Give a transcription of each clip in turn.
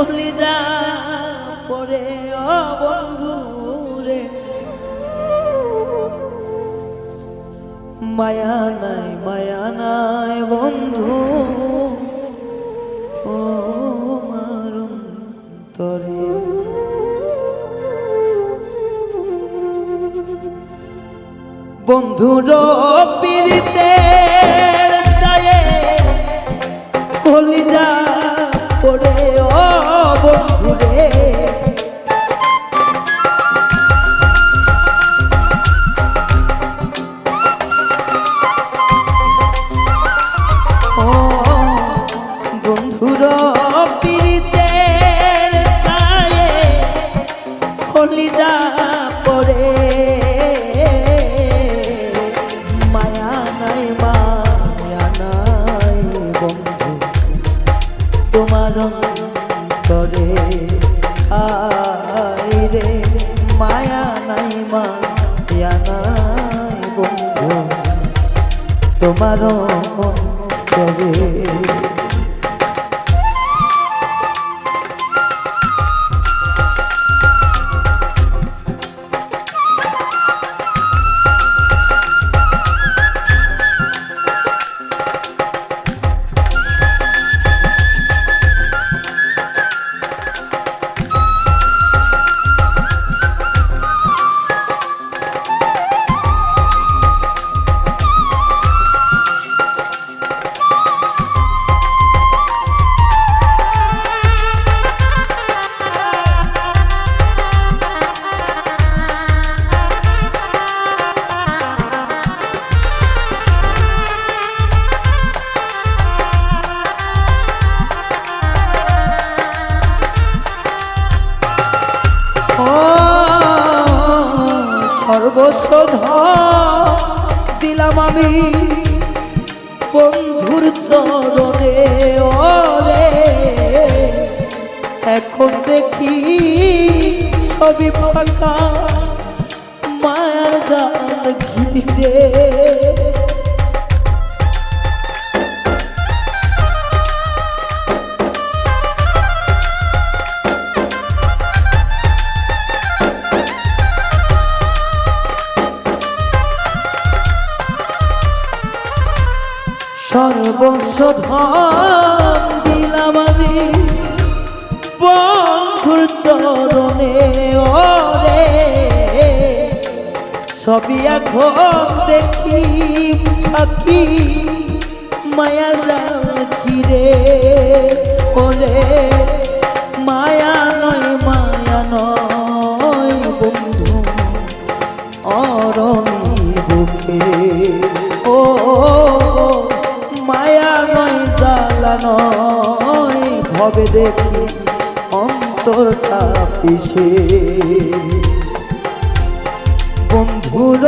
কলিজা পড়ে ও মায়া নাই মায়া নাই বন্ধু। ও মারুম তরে বন্ধুর পীড়িতের কলিজা পড়ে। মায়া নাই মায়া নাই, বন্ধু, তোমার অন্তরে। আই রে, মায়া নাই মায়া নাই, বন্ধু, তোমার অন্তরে। ধন দিলাম আমি বন্ধুর চরণে ওরে। এখন দেখি সবই ফাঁকা মায়ার জাল ঘিরে। চরণে ওরে, সবই এখন দেখি পাখি, মায়া জাল ঘিরে ওরে। মায়া নয় মায়া নয় বন্ধু, অরণি বুকে। ও, মায়া নয়, জ্বালা নয়, ভবে দেখি অন্তরটা। পিসে বন্ধুর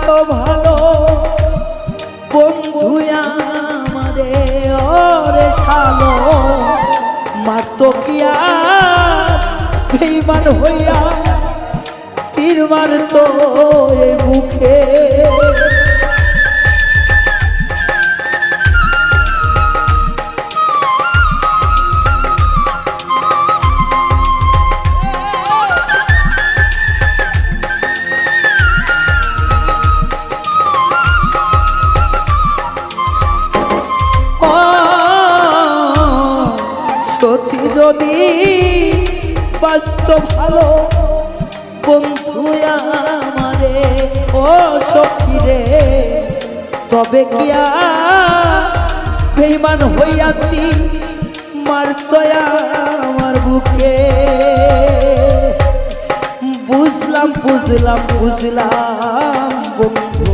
বাস্ত ভালো বন্ধু আমারে ওরে সালো মাতো কিয়া বেইমান হইয়া তীর মারতো মুখে। বাস্তব ভালো। বন্ধু আমারে, ও সখী রে, তবে কিয়া বেইমান হইয়াতি মারতয়া আমার বুকে। বুঝলাম বুঝলাম বুঝলাম বন্ধু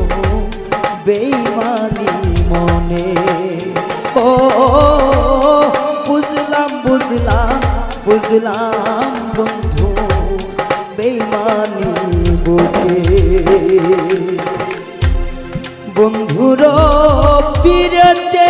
বেইমানি মনে। ও, বুঝলাম বুঝলাম বুঝলাম বুকে বন্ধুর পীরতে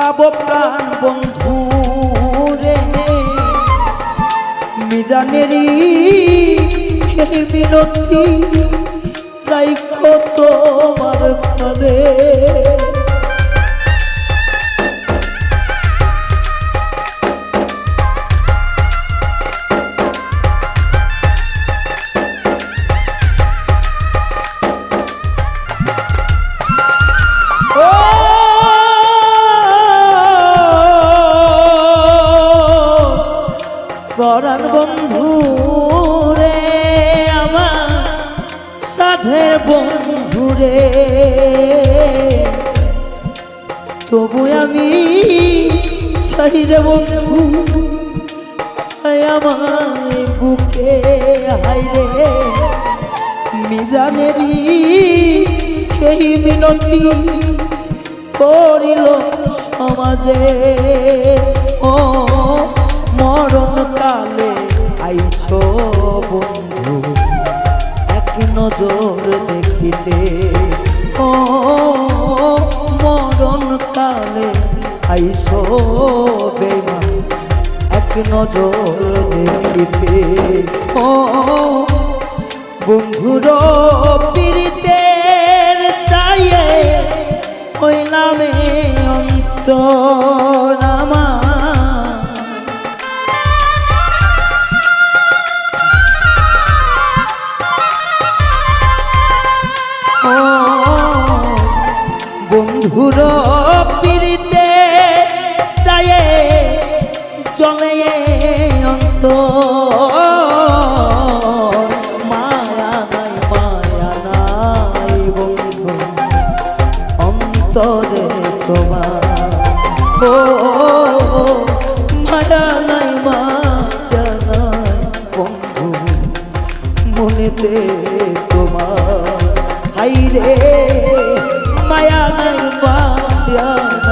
পাবো প্রাণ বন্ধু রে। মিজানেরই বিনতি রাইখো তোমার কানে সাধের বন্ধু রে। তবু আমি রে বন্ধু। আমার বুকে হাই রে। মিজানেরই সেই মিনতি করিল সমাজে। ও মরণ কালে আইসো বন্ধু। নজর দেখিতে। ও মরণ কালে আইসো বেমা, এক নজর দেখিতে। ও বন্ধুর পীড়িতের চাইয়ে হইলামে অন্তরামা ও বন্ধুর পীড়িতে চাইয়ে চলে অন্ত মায়া নাই মায়া নাই বন্ধু, অন্তরে তোমার। ও, মায়া নাই মায়া নাই বন্ধু, মনেতে তোমার। হাই রে মায়া নাই মায়া